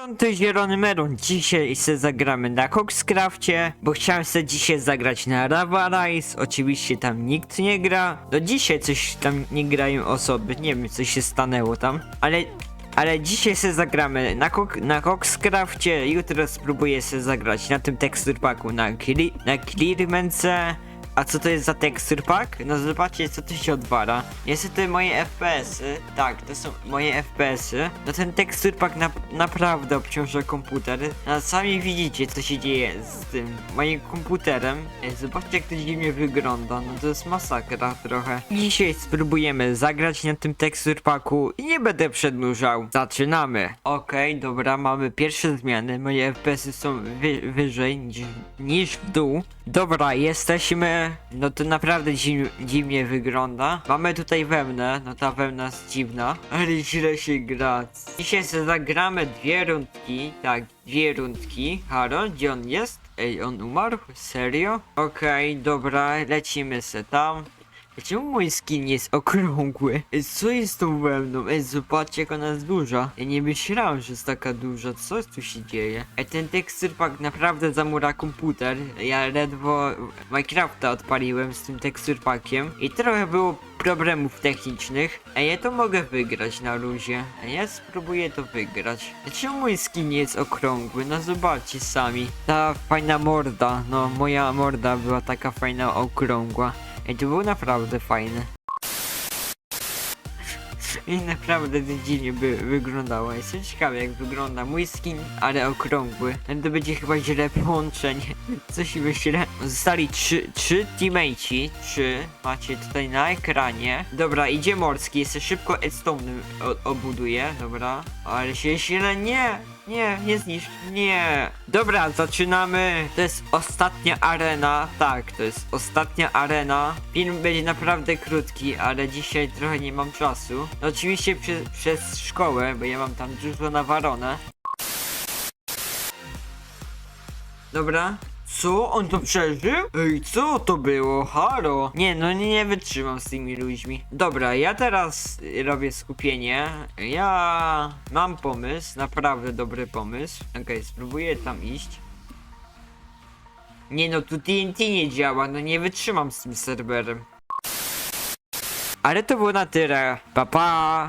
To zielony melon. Dzisiaj se zagramy na Coxcrafcie, bo chciałem se dzisiaj zagrać na Lava Rise. Oczywiście tam nikt nie gra. Do dzisiaj coś tam nie grają osoby. Nie wiem co się stanęło tam, ale ale dzisiaj se zagramy na, kok na Coxcrafcie, jutro spróbuję se zagrać na tym texture packu na, na Clearmance. A co to jest za texture pack? No zobaczcie co tu się odwala. Niestety moje FPS-y, tak, to są moje FPS-y. No ten texture pack na naprawdę obciąża komputer. No sami widzicie co się dzieje z tym moim komputerem. Ej, Zobaczcie jak to dziwnie wygląda, no to jest masakra trochę. Dzisiaj spróbujemy zagrać na tym texture packu i nie będę przedłużał. Zaczynamy. Okej, dobra, mamy pierwsze zmiany. Moje FPS-y są wy wyżej niż w dół. Dobra, jesteśmy. No to naprawdę dziw dziwnie wygląda. Mamy tutaj wełnę, no ta wełna jest dziwna, ale źle się gra. Dzisiaj sobie zagramy dwie rundki, tak, dwie rundki. Halo, gdzie on jest? Ej, on umarł? Serio? Okej, dobra, lecimy se tam. Czemu mój skin jest okrągły? Ej, co jest tą wełną? Ej, zobaczcie jak ona jest duża. Ja nie myślałem, że jest taka duża. Co tu się dzieje? Ej, ten texture pack naprawdę zamura komputer. Ja ledwo Minecrafta odpaliłem z tym texture packiem i trochę było problemów technicznych. Ej, ja to mogę wygrać na luzie. Ej, ja spróbuję to wygrać. Ej, Czemu mój skin jest okrągły? No zobaczcie sami. Ta fajna morda, no moja morda była taka fajna okrągła. Ej, to było naprawdę fajne. I naprawdę dziwnie by wyglądało. Jestem ciekawy jak wygląda mój skin, ale okrągły. To będzie chyba źle połączenie. Coś myślę. Zostali trzy, trzy teammateci. Trzy macie tutaj na ekranie. Dobra, idzie morski. Jeszcze szybko Edstone obuduję. Dobra. Ale się źle nie. Nie, nie zniszcz. Nie. Dobra, zaczynamy. To jest ostatnia arena. Tak, to jest ostatnia arena. Film będzie naprawdę krótki, ale dzisiaj trochę nie mam czasu. No, oczywiście przez, szkołę, bo ja mam tam dużo nawalone. Dobra. Co? On to przeżył? Ej, co to było? Halo? Nie, no nie, nie wytrzymam z tymi ludźmi. Dobra, ja teraz robię skupienie. Ja mam pomysł, naprawdę dobry pomysł. Okej, spróbuję tam iść. Nie no, tu TNT nie działa, no nie wytrzymam z tym serwerem. Ale to było na tyle. Pa pa!